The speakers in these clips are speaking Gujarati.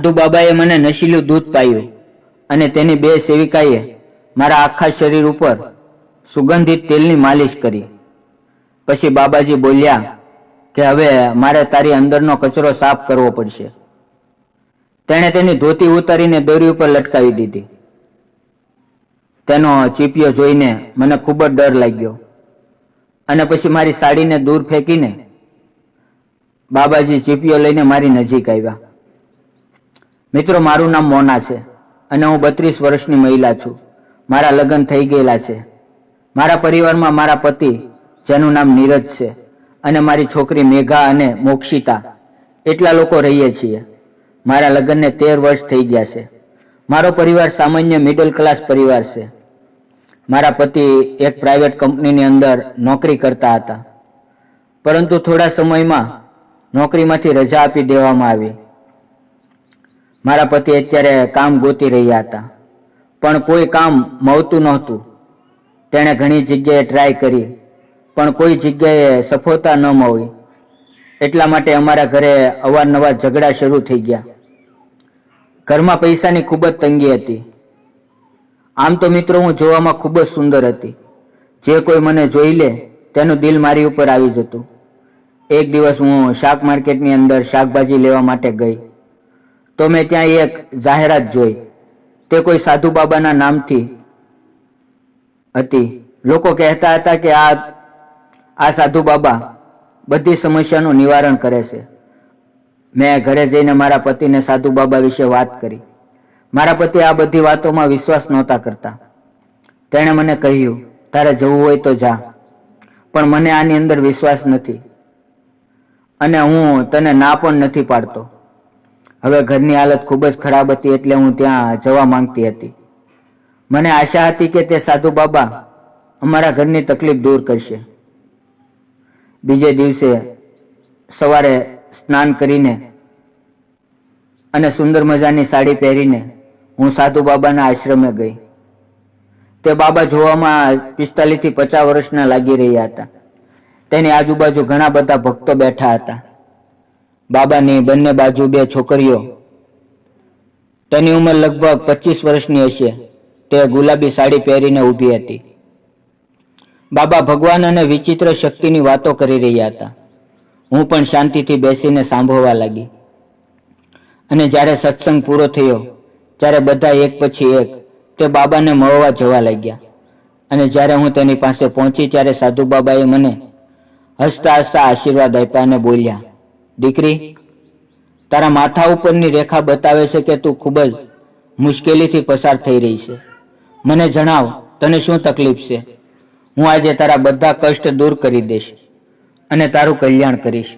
સાધુ બાબાએ મને નશીલું દૂધ પાયું અને તેની બે સેવિકાએ મારા આખા શરીર ઉપર સુગંધિત તેલની માલિશ કરી. પછી બાબાજી બોલ્યા કે હવે મારે તારી અંદરનો કચરો સાફ કરવો પડશે. તેણે તેની ધોતી ઉતારીને દોરી ઉપર લટકાવી દીધી. તેનો ચીપિયો જોઈને મને ખૂબ જ ડર લાગ્યો અને પછી મારી સાડીને દૂર ફેંકીને બાબાજી ચીપિયો લઈને મારી નજીક આવ્યા. મિત્રો, મારું નામ મોના છે અને હું બત્રીસ વર્ષની મહિલા છું. મારા લગ્ન થઈ ગયેલા છે. મારા પરિવારમાં મારા પતિ, જેનું નામ નીરજ છે, અને મારી છોકરી મેઘા અને મોક્ષિતા, એટલા લોકો રહીએ છીએ. મારા લગ્નને તેર વર્ષ થઈ ગયા છે. મારો પરિવાર સામાન્ય મિડલ ક્લાસ પરિવાર છે. મારા પતિ એક પ્રાઇવેટ કંપનીની અંદર નોકરી કરતા હતા. પરંતુ થોડા સમયમાં નોકરીમાંથી રજા આપી દેવામાં આવી. મારા પતિ અત્યારે કામ ગોતી રહ્યા હતા. પણ કોઈ કામ મળતું નહોતું. તેણે ઘણી જગ્યાએ ટ્રાય કરી, પણ કોઈ જગ્યાએ સફળતા ન મળી. એટલા માટે અમારા ઘરે અવારનવાર ઝઘડા શરૂ થઈ ગયા. ઘરમાં પૈસાની ખૂબ જ તંગી હતી. આમ તો મિત્રો, હું જોવામાં ખૂબ જ સુંદર હતી. જે કોઈ મને જોઈ લે, તેનું દિલ મારી ઉપર આવી જતું. એક દિવસ હું શાક માર્કેટની અંદર શાકભાજી લેવા માટે ગઈ. તો મેં ત્યાં એક જાહેરાત જોઈ. તે કોઈ સાધુ બાબાના નામથી હતી. લોકો કહેતા હતા કે આ આ સાધુ બાબા બધી સમસ્યાનું નિવારણ કરે છે. મેં ઘરે જઈને મારા પતિને સાધુ બાબા વિશે વાત કરી. મારા પતિ આ બધી વાતોમાં વિશ્વાસ નહોતા કરતા. તેણે મને કહ્યું, તારે જવું હોય તો જા, પણ મને આની અંદર વિશ્વાસ નથી. અને હું તને ના પણ નથી પાડતો. હવે ઘરની હાલત ખૂબ જ ખરાબ હતી એટલે હું ત્યાં જવા માંગતી હતી. મને આશા હતી કે તે સાધુ બાબા અમારા ઘરની તકલીફ દૂર કરશે. બીજે દિવસે સવારે સ્નાન કરીને અને સુંદર મજાની સાડી પહેરીને હું સાધુ બાબાના આશ્રમે ગઈ. તે બાબા જોવામાં પિસ્તાલીસથી પચાસ વર્ષના લાગી રહ્યા હતા. તેની આજુબાજુ ઘણા બધા ભક્તો બેઠા હતા. બાબાની બંને બાજુ બે છોકરીઓ. તેની ઉંમર લગભગ પચીસ વર્ષની હશે. તે ગુલાબી સાડી પહેરીને ઊભી હતી. બાબા ભગવાન અને વિચિત્ર શક્તિની વાતો કરી રહ્યા હતા. હું પણ શાંતિથી બેસીને સાંભળવા લાગી. અને જ્યારે સત્સંગ પૂરો થયો, ત્યારે બધા એક પછી એક તે બાબાને મળવા જવા લાગ્યા. અને જ્યારે હું તેની પાસે પહોંચી, ત્યારે સાધુ બાબાએ મને હસતા હસતા આશીર્વાદ આપ્યા અને બોલ્યા દીકરી, તારા માથા ઉપરની રેખા બતાવે છે કે તું ખૂબ જ મુશ્કેલીથી પસાર થઈ રહી છે. મને જણાવ, તને શું તકલીફ છે? હું આજે તારા બધા કષ્ટ દૂર કરી દઈશ અને તારું કલ્યાણ કરીશ.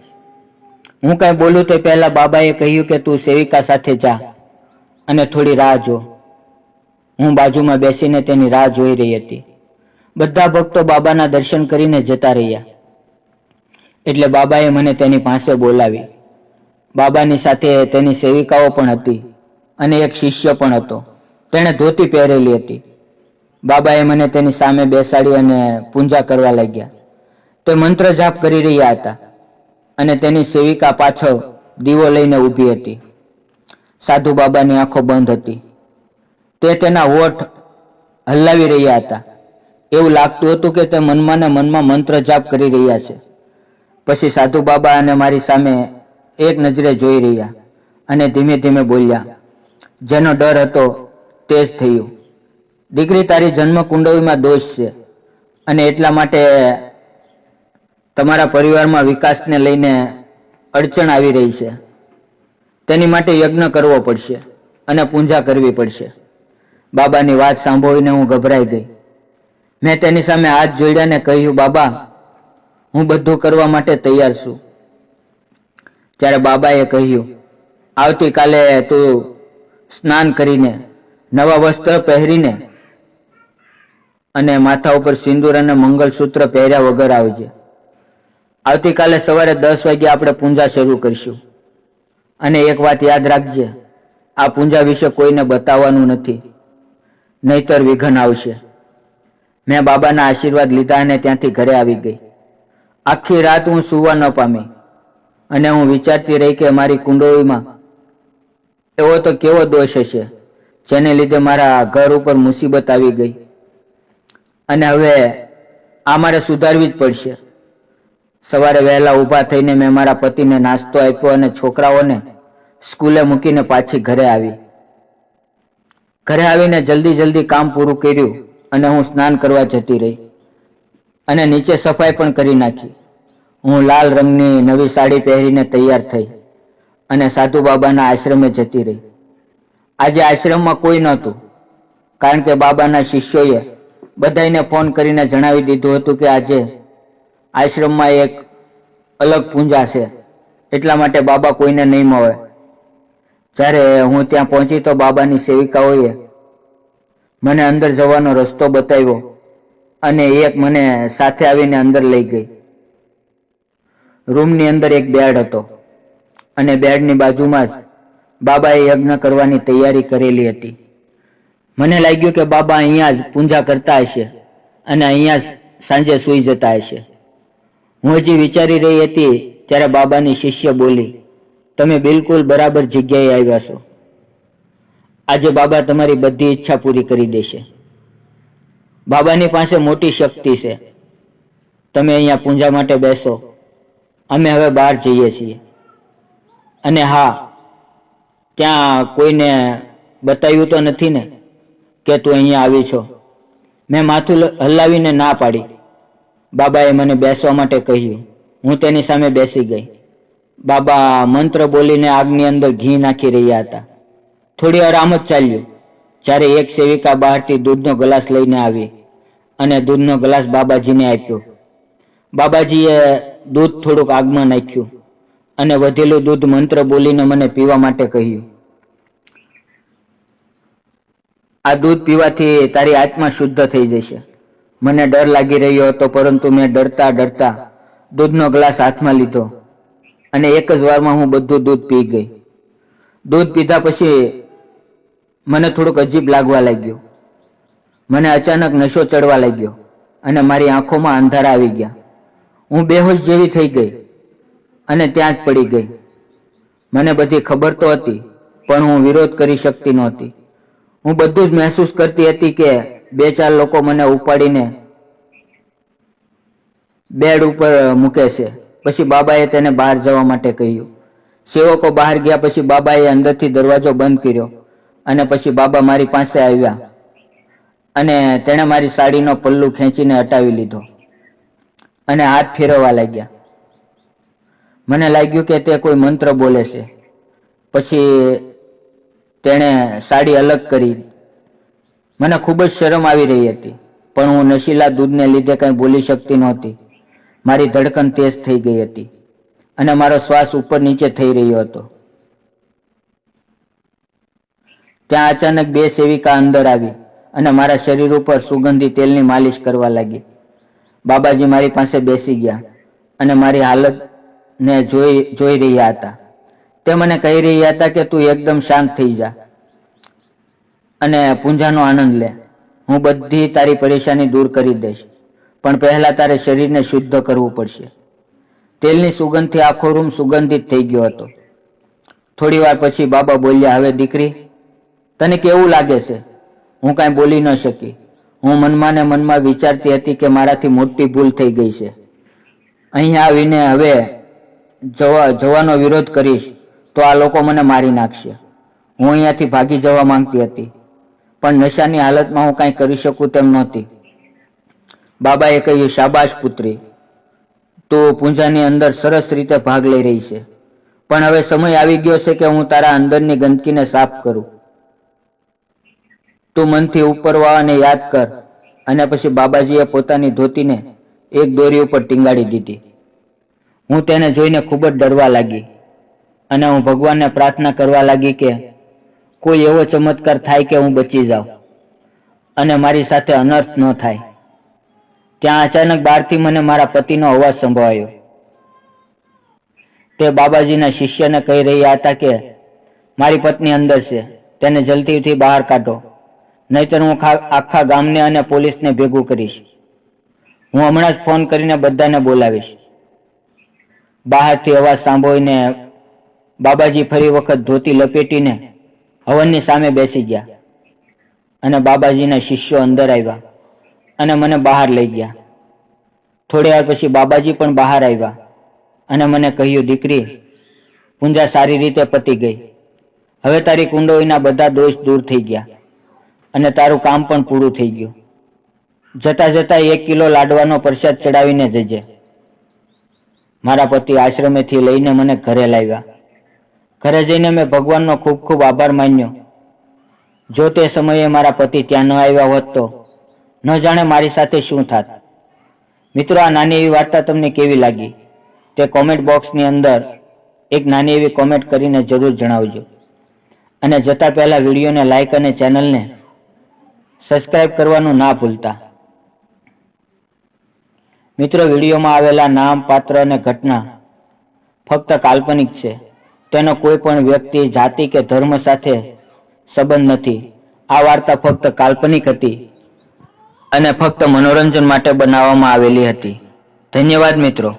હું કઈ બોલું તે પહેલા બાબાએ કહ્યું કે તું સેવિકા સાથે જા અને થોડી રાહ જો. હું બાજુમાં બેસીને તેની રાહ જોઈ રહી હતી. બધા ભક્તો બાબાના દર્શન કરીને જતા રહ્યા. એટલે બાબાએ મને તેની પાસે બોલાવી. બાબાની સાથે તેની સેવિકાઓ પણ હતી અને એક શિષ્ય પણ હતો. તેણે ધોતી પહેરેલી હતી. બાબાએ મને તેની સામે બેસાડી અને પૂજા કરવા લાગ્યા. તે મંત્ર જાપ કરી રહ્યા હતા અને તેની સેવિકા પાછળ દીવો લઈને ઊભી હતી. સાધુ બાબાની આંખો બંધ હતી. તે તેના હોઠ હલાવી રહ્યા હતા. એવું લાગતું હતું કે તે મનમાં ને મનમાં મંત્ર જાપ કરી રહ્યા છે. પછી સાધુ બાબા અને મારી સામે એક નજરે જોઈ રહ્યા અને ધીમે ધીમે બોલ્યા, જેનો ડર હતો તે જ થયું. દીકરી તારી જન્મ કુંડળીમાં દોષ છે અને એટલા માટે તમારા પરિવારમાં વિકાસને લઈને અડચણ આવી રહી છે. તેની માટે યજ્ઞ કરવો પડશે અને પૂજા કરવી પડશે. બાબાની વાત સાંભળીને હું ગભરાઈ ગઈ. મેં તેની સામે હાથ જોડ્યા ને કહ્યું, બાબા હું બધું કરવા માટે તૈયાર છું. ત્યારે બાબાએ કહ્યું, આવતીકાલે તું સ્નાન કરીને નવા વસ્ત્ર પહેરીને અને માથા ઉપર સિંદૂર અને મંગલસૂત્ર પહેર્યા વગર આવજે. આવતીકાલે સવારે દસ વાગે આપણે પૂજા શરૂ કરીશું. અને એક વાત યાદ રાખજે, આ પૂજા વિશે કોઈને બતાવવાનું નથી, નહીતર વિઘન આવશે. મેં બાબાના આશીર્વાદ લીધા અને ત્યાંથી ઘરે આવી ગઈ. આખી રાત હું સુવા ન પામી. અને હું વિચારતી રહી કે મારી કુંડોળીમાં એવો તો કેવો દોષ હશે, જેને લીધે મારા ઘર ઉપર મુસીબત આવી ગઈ. અને હવે આ મારે સુધારવી જ પડશે. સવારે વહેલા ઊભા થઈને મેં મારા પતિને નાસ્તો આપ્યો અને છોકરાઓને સ્કૂલે મૂકીને પાછી ઘરે આવી. ઘરે આવીને જલ્દી જલ્દી કામ પૂરું કર્યું અને હું સ્નાન કરવા જતી રહી. અને નીચે સફાઈ પણ કરી નાખી. હું લાલ રંગની નવી સાડી પહેરીને તૈયાર થઈ અને સાધુ બાબાના આશ્રમે જતી રહી. આજે આશ્રમમાં કોઈ નહોતું, કારણ કે બાબાના શિષ્યોએ બધાને ફોન કરીને જણાવી દીધું હતું કે આજે આશ્રમમાં એક અલગ પૂંજા છે, એટલા માટે બાબા કોઈને નહીં મળે. જ્યારે હું ત્યાં પહોંચી તો બાબાની સેવિકાઓએ મને અંદર જવાનો રસ્તો બતાવ્યો અને એક મને સાથે આવીને અંદર લઈ ગઈ. રૂમની અંદર એક બેડ હતો અને બેડની બાજુમાં જ બાબાએ યજ્ઞ કરવાની તૈયારી કરેલી હતી. મને લાગ્યું કે બાબા અહીંયા જ પૂજા કરતા હશે અને અહીંયા જ સાંજે સૂઈ જતા હશે. હું હજી વિચારી રહી હતી ત્યારે બાબાની શિષ્ય બોલી, તમે બિલકુલ બરાબર જગ્યાએ આવ્યા છો. આજે બાબા તમારી બધી ઈચ્છા પૂરી કરી દેશે. બાબાની પાસે મોટી શક્તિ છે. તમે અહીંયા પૂજા માટે બેસો. અમે હવે બહાર જઈએ છીએ. અને હા, ત્યાં કોઈને બતાવ્યું તો નથી ને? કે તું અહીંયા આવી છો? મેં માથું હલાવીને ના પાડી. બાબાએ મને બેસવા માટે કહ્યું. હું તેની સામે બેસી ગઈ. બાબા મંત્ર બોલીને આગની અંદર ઘી નાખી રહ્યા હતા. થોડી વાર જ ચાલ્યું. જ્યારે એક સેવિકા બહારથી દૂધનો ગ્લાસ લઈને આવી અને દૂધનો ગ્લાસ બાબાજીને આપ્યો. બાબાજીએ દૂધ થોડુંક આગમાં નાખ્યું અને વધેલું દૂધ મંત્ર બોલીને મને પીવા માટે કહ્યું. આ દૂધ પીવાથી તારી આત્મા શુદ્ધ થઈ જશે. મને ડર લાગી રહ્યો હતો, પરંતુ મેં ડરતા ડરતા દૂધનો ગ્લાસ હાથમાં લીધો અને એક જ વારમાં હું બધું દૂધ પી ગઈ. દૂધ પીધા પછી મને થોડુંક અજીબ લાગવા લાગ્યું. મને અચાનક નશો ચડવા લાગ્યો અને મારી આંખોમાં અંધારા આવી ગયા. હું બેહોશ જેવી થઈ ગઈ અને ત્યાં જ પડી ગઈ. મને બધી ખબર તો હતી, પણ હું વિરોધ કરી શકતી નહોતી. હું બધું જ મહેસૂસ કરતી હતી કે બે ચાર લોકો મને ઉપાડીને બેડ ઉપર મૂકે છે. પછી બાબાએ તેને બહાર જવા માટે કહ્યું. સેવકો બહાર ગયા પછી બાબાએ અંદરથી દરવાજો બંધ કર્યો. અને પછી બાબા મારી પાસે આવ્યા. અને તેણે મારી સાડીનો પલ્લુ ખેંચીને હટાવી લીધો. અને હાથ ફેરવવા લાગ્યા. મને લાગ્યું કે તે કોઈ મંત્ર બોલે છે. પછી તેણે સાડી અલગ કરી. મને ખૂબ જ શરમ આવી રહી હતી, પણ હું નશીલા દૂધને લીધે કંઈ બોલી શકતી નહોતી. મારી ધડકન તેજ થઈ ગઈ હતી અને મારો શ્વાસ ઉપર નીચે થઈ રહ્યો હતો. ત્યાં અચાનક બે સેવિકા અંદર આવી અને મારા શરીર ઉપર સુગંધી તેલની માલિશ કરવા લાગી. બાબાજી મારી પાસે બેસી ગયા અને મારી હાલતને જોઈ જોઈ રહ્યા હતા. તે મને કહી રહ્યા હતા કે તું એકદમ શાંત થઈ જા અને પૂંજાનો આનંદ લે. હું બધી તારી પરેશાની દૂર કરી દઈશ, પણ પહેલા તારે શરીરને શુદ્ધ કરવું પડશે. તેલની સુગંધથી આખો રૂમ સુગંધિત થઈ ગયો હતો. થોડી વાર પછી બાબા બોલ્યા, હવે દીકરી તને કેવું લાગે છે? હું કાંઈ બોલી ન શકી. હું મનમાં ને મનમાં વિચારતી હતી કે મારાથી મોટી ભૂલ થઈ ગઈ છે. અહીં આવીને હવે જવા, જવાનો વિરોધ કરીશ તો આ લોકો મને મારી નાખશે. હું અહીંયાથી ભાગી જવા માંગતી હતી. પણ નશાની હાલતમાં હું કાંઈ કરી શકું તેમ નહોતી. બાબાએ કહ્યું, શાબાશ પુત્રી. તું પૂંજાની અંદર સરસ રીતે ભાગ લઈ રહી છે. પણ હવે સમય આવી ગયો છે કે હું તારા અંદરની ગંદકીને સાફ કરું. તું મનથી ઉપરવાળાને યાદ કર. અને પછી બાબાજીએ પોતાની ધોતીને એક દોરી ઉપર ટીંગાડી દીધી. હું તેને જોઈને ખૂબ જ ડરવા લાગી. અને હું ભગવાનને પ્રાર્થના કરવા લાગી કે કોઈ એવો ચમત્કાર થાય કે હું બચી જાઉં. અને મારી સાથે અનર્થ ન થાય. ત્યાં અચાનક બહારથી મને મારા પતિનો અવાજ સંભળાયો. તે બાબાજીના શિષ્યને કહી રહ્યા હતા કે, મારી પત્ની અંદર છે. તેને જલ્દીથી બહાર કાઢો. નહીતર હું આખા ગામને અને પોલીસને ભેગું કરીશ. હું હમણાં જ ફોન કરીને બધાને બોલાવીશ. બહારથી અવાજ સાંભળીને બાબાજી ફરી વખત ધોતી લપેટીને હવનની સામે બેસી ગયા અને બાબાજીના શિષ્યો અંદર આવ્યા અને મને બહાર લઈ ગયા. થોડી વાર પછી બાબાજી પણ બહાર આવ્યા અને મને કહ્યું, દીકરી, પૂંજા સારી રીતે પતી ગઈ. હવે તારી કુંડોઈના બધા દોષ દૂર થઈ ગયા. અને તારું કામ પણ પૂરું થઈ ગયું. જતા જતા એક કિલો લાડવાનો પ્રસાદ ચડાવીને જજે. મારા પતિ આશ્રમેથી લઈને મને ઘરે લાવ્યા. ઘરે જઈને મેં ભગવાનનો ખૂબ ખૂબ આભાર માન્યો. જો તે સમયે મારા પતિ ત્યાં ન આવ્યા હોત તો, ન જાણે મારી સાથે શું થાત. મિત્રો, આ નાની એવી વાર્તા તમને કેવી લાગી? તે કોમેન્ટ બોક્સની અંદર એક નાની એવી કોમેન્ટ કરીને જરૂર જણાવજો. અને જતા પહેલાં વિડીયોને લાઇક અને ચેનલને સબસ્ક્રાઇબ કરવાનું ના ભૂલતા. મિત્રો, વિડીયોમાં આવેલા નામ, પાત્ર અને ઘટના ફક્ત કાલ્પનિક છે. તેનો કોઈ પણ વ્યક્તિ, જાતિ કે ધર્મ સાથે સંબંધ નથી. આ વાર્તા ફક્ત કાલ્પનિક હતી અને ફક્ત મનોરંજન માટે બનાવવામાં આવેલી હતી. ધન્યવાદ મિત્રો.